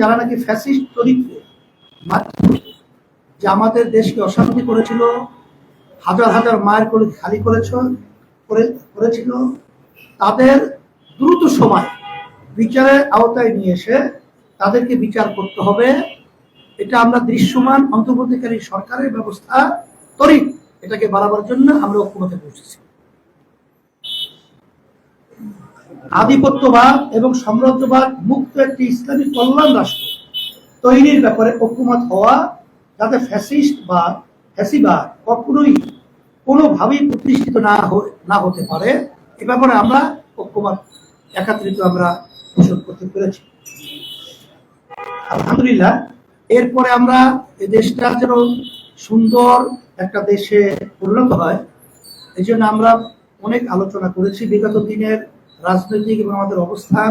যারা নাকি ফ্যাসিস্ট চরিত্রে যে আমাদের দেশকে অশান্তি করেছিল, হাজার হাজার মায়ের করে খালি করেছ করেছিল, তাদের দ্রুত সময় বিচারের আওতায় নিয়ে এসে তাদেরকে বিচার করতে হবে। এটা আমরা দৃশ্যমান অন্তর্বর্তীকারী সরকারের ব্যবস্থা তরিত এটাকে বাড়াবার জন্য আমরা ঐক্যমতে পৌঁছেছি। আধিপত্যবাদ এবং সাম্রাজ্যবাদ মুক্ত একটি ইসলামী কল্যাণ রাষ্ট্র তৈরির ব্যাপারে ঐক্যমত হওয়া, যাতে ফ্যাসিস্ট বা ফ্যাসিবাদ কখনোই কোনোভাবেই প্রতিষ্ঠিত না না হতে পারে, এ ব্যাপারে আমরা ঐক্যমত একাত্রিত আমরা পোষণ করতে পেরেছি। আলহামদুলিল্লাহ, এরপরে আমরা এই দেশটা যেন সুন্দর একটা দেশে পরিণত হয়, এই জন্য আমরা অনেক আলোচনা করেছি। বিগত দিনের রাজনৈতিক এবং আমাদের অবস্থান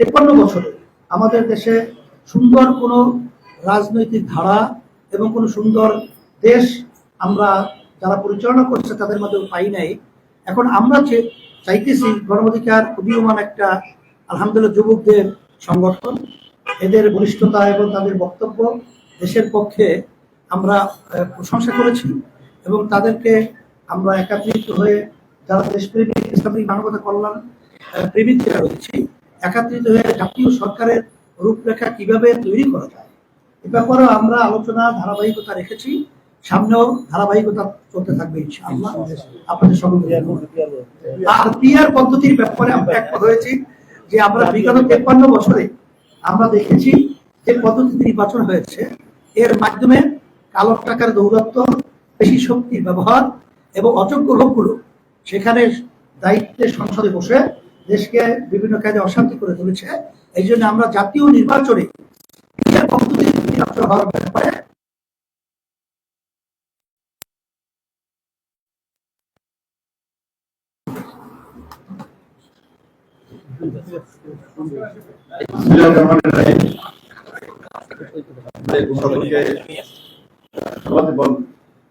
তেপ্পান্ন বছরে আমাদের দেশে সুন্দর কোনো রাজনৈতিক ধারা এবং কোনো সুন্দর দেশ আমরা যারা পরিচালনা করছে তাদের মধ্যে পাই নাই। এখন আমরা যে চাইতেছি গণঅধিকার উদীয়মান একটা আলহামদুলিল্লাহ যুবকদের সংগঠন, এদের বলিষ্ঠতা এবং তাদের বক্তব্য দেশের পক্ষে আমরা প্রশংসা করেছি এবং তাদেরকে আমরা একাত্রিত হয়ে যারা দেশপ্রেমিক ইসলামিক, মানবতা, কল্যাণ প্রেমিক যারা রয়েছি, একাত্রিত হয়ে জাতীয় সরকারের রূপরেখা কীভাবে তৈরি করা যায়? এ ব্যাপারেও আমরা আলোচনা, ধারাবাহিকতা রেখেছি। সামনেও ধারাবাহিকতা চলতে থাকবে আপনাদের আর পিআর পদ্ধতির ব্যাপারে আমরা একমত হয়েছি যে আমরা বিগত তেপ্পান্ন বছরে আমরা দেখেছি যে পদ্ধতিতে নির্বাচন হয়েছে। এর মাধ্যমে কালো টাকার দৌরত্ব বেশি শক্তির ব্যবহার এবং অযোগ্য লোকগুলো সেখানে দায়িত্বে সংসদে বসে দেশকে বিভিন্ন কাজে অশান্তি করে তুলেছে। এই জন্য আমরা জাতীয় নির্বাচনে হওয়ার ব্যাপারে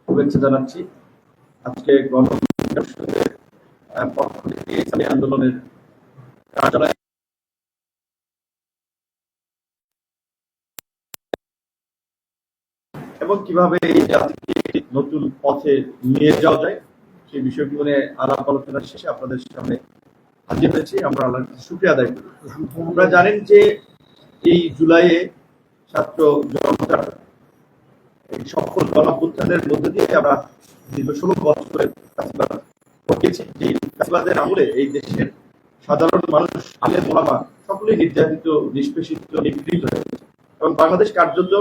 শুভেচ্ছা জানাচ্ছি। আজকে গণ আহ, পক্ষ থেকে ইসলামী আন্দোলনের কার্যালয় এবং কীভাবে এই জাতিকে নতুন পথে নিয়ে যাওয়া যায় সেই বিষয়গুলো নিয়ে আলাপ আলোচনার শেষে আপনাদের সামনে হাজির হয়েছি। আমরা আল্লাহর কাছে শুক্রিয়া আদায় করি। আপনারা জানেন যে এই জুলাইয়ে ছাত্র জনতার এই সফল গণঅভ্যুত্থানের মধ্যে দিয়ে আমরা দীর্ঘ ষোলো বছরের ঘটিয়েছি যে কাছিবাদের আমলে এই দেশের সাধারণ মানুষ, আলেম মোলামা সকলেই নির্যাতিত, নিষ্পেষিত, নিপীড়িত হয়েছে এবং বাংলাদেশ কার্যত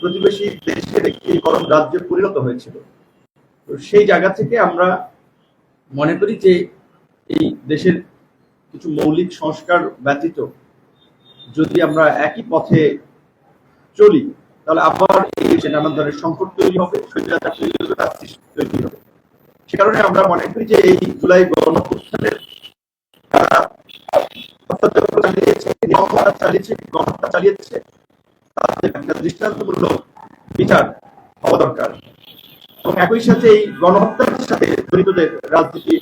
প্রতিবেশী দেশের একটি গরম রাজ্যে পরিণত হয়েছিল। সেই জায়গা থেকে আমরা মনে করি যে এই দেশের কিছু মৌলিক সংস্কার ব্যতীত যদি আমরা একই পথে চলি, তাহলে আবার এই দেশে নানান ধরনের সংকট তৈরি হবে, স্বৈরাচার তৈরি তৈরি হবে। সে কারণে আমরা মনে করি যে এই জুলাই দৃষ্টান্তমূলক বিচার হওয়া দরকার এবং একই সাথে এই গণহত্যার সাথে জড়িতদের রাজনীতি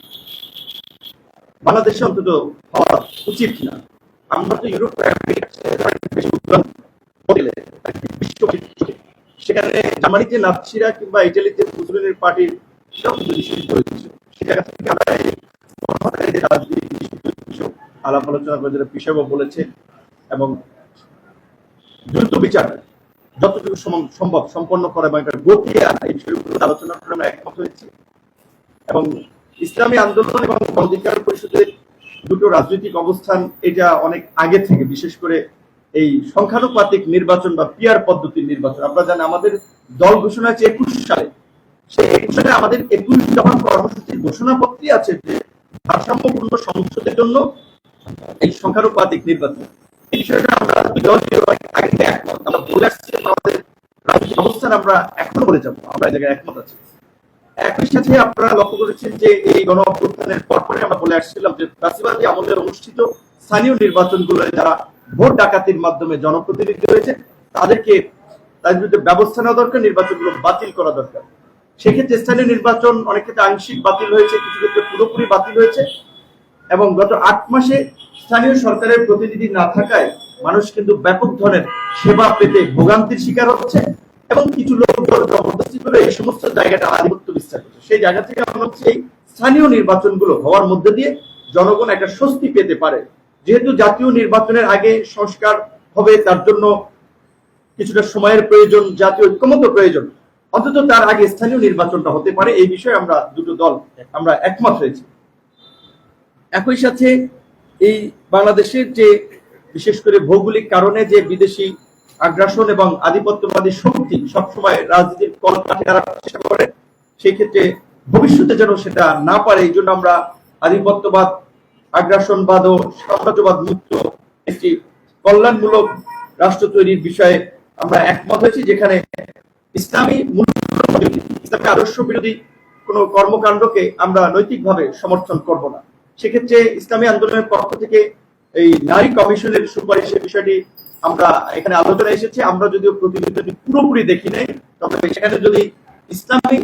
বাংলাদেশে অন্তত হওয়া উচিত আমরা তো। সেখানে জার্মানিতে নাৎসিরা কিংবা ইটালিতে মুসলিমের পার্টির সেটাও কিন্তু নিষিদ্ধ হয়েছে সে জায়গা থেকে আমরা আলোচনা করে যেটা বলেছে এবং দ্রুত বিচার যতটুকু সম্ভব সম্পন্ন করা এবং একটা গতি আনা, এই বিষয়গুলো আলোচনা করে আমরা একমত হয়েছি। এবং ইসলামী আন্দোলন এবং অধিকার পরিষদের দুটো রাজনৈতিক অবস্থান, এটা অনেক আগে থেকে, বিশেষ করে এই সংখ্যানুপাতিক নির্বাচন বা পিয়ার পদ্ধতির নির্বাচন। আপনারা জানেন, আমাদের দল ঘোষণা আছে একুশ সালে। সেই একুশ আমাদের একুশ দফা কর্মসূচির ঘোষণাপত্রই আছে যে ভারসাম্যপূর্ণ সংসদের জন্য এই নির্বাচন। এই বিষয়টা আমরা আগে একমত। আমরা বলে আসছি আমাদের রাজনৈতিক অবস্থান আমরা এখনও বলে যাব। আমরা এই জায়গায় একমত আছি। একই সাথে আপনারা লক্ষ্য করেছেন যে এই গণ অভ্যুত্থানের পরপরে আমরা বলে আসছিলাম যে ফ্যাসিবাদী আমলের অনুষ্ঠিত স্থানীয় নির্বাচনগুলো যারা ভোট ডাকাতির মাধ্যমে জনপ্রতিনিধি হয়েছে তাদেরকে তাদের বিরুদ্ধে ব্যবস্থা নেওয়া দরকার, নির্বাচনগুলো বাতিল করা দরকার। সেক্ষেত্রে স্থানীয় নির্বাচন অনেক ক্ষেত্রে আংশিক বাতিল হয়েছে, কিছু ক্ষেত্রে পুরোপুরি বাতিল হয়েছে। এবং গত আট মাসে স্থানীয় সরকারের প্রতিনিধি না থাকায় মানুষ কিন্তু ব্যাপক ধরনের সেবা পেতে ভোগান্তির শিকার হচ্ছে এবং কিছু লোক জবরদস্তি করে এই সমস্ত জায়গাটা আধিপত্য বিস্তার করছে। সেই জায়গা থেকে আমরা হচ্ছে এই স্থানীয় নির্বাচনগুলো হওয়ার মধ্যে দিয়ে জনগণ একটা স্বস্তি পেতে পারে। যেহেতু জাতীয় নির্বাচনের আগে সংস্কার হবে, তার জন্য কিছুটা সময়ের প্রয়োজন, জাতীয় ঐক্যমত প্রয়োজন। অন্তত তার আগে স্থানীয় নির্বাচনটা হতে পারে, এই বিষয়ে আমরা দুটো দল, আমরা একমত হয়েছি। একই সাথে এই বাংলাদেশের যে, বিশেষ করে ভৌগোলিক কারণে যে বিদেশি আগ্রাসন এবং আধিপত্যবাদী শক্তি সবসময় রাজনীতির কলকাঠে চেষ্টা করে সেই ক্ষেত্রে ভবিষ্যতে যেন সেটা না পারে, এই জন্য আমরা আধিপত্যবাদ, আগ্রাসনবাদ ও সাম্রাজ্যবাদ মুক্ত একটি কল্যাণমূলক রাষ্ট্র তৈরির বিষয়ে আমরা একমত হয়েছি, যেখানে ইসলামী ইসলামী আদর্শ বিরোধী কোনো কর্মকাণ্ডকে আমরা নৈতিকভাবে সমর্থন করব না। সেক্ষেত্রে ইসলামী আন্দোলনের পক্ষ থেকে এই নারী কমিশনের সুপারিশের বিষয়টি আমরা এখানে আলোচনা এসেছে। আমরা যদিও প্রতিবেদনটি পুরোপুরি দেখি নাই তবে সেখানে যদি ইসলামী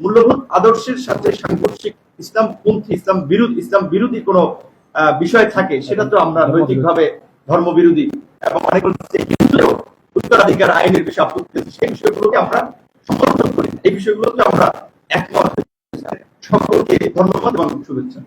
মূল্যবোধ আদর্শের সাথে সাংঘর্ষিক ইসলাম পন্থী ইসলাম বিরোধী ইসলাম বিরোধী কোনো বিষয় থাকে সেটা তো আমরা নৈতিকভাবে ধর্মবিরোধী। এবং অনেক উত্তরাধিকার আইনের বিষয়ে আপত্তি সেই বিষয়গুলোকে আমরা সমর্থন করি এই বিষয়গুলোকে আমরা একমত। সকলকে ধন্যবাদ এবং শুভেচ্ছা।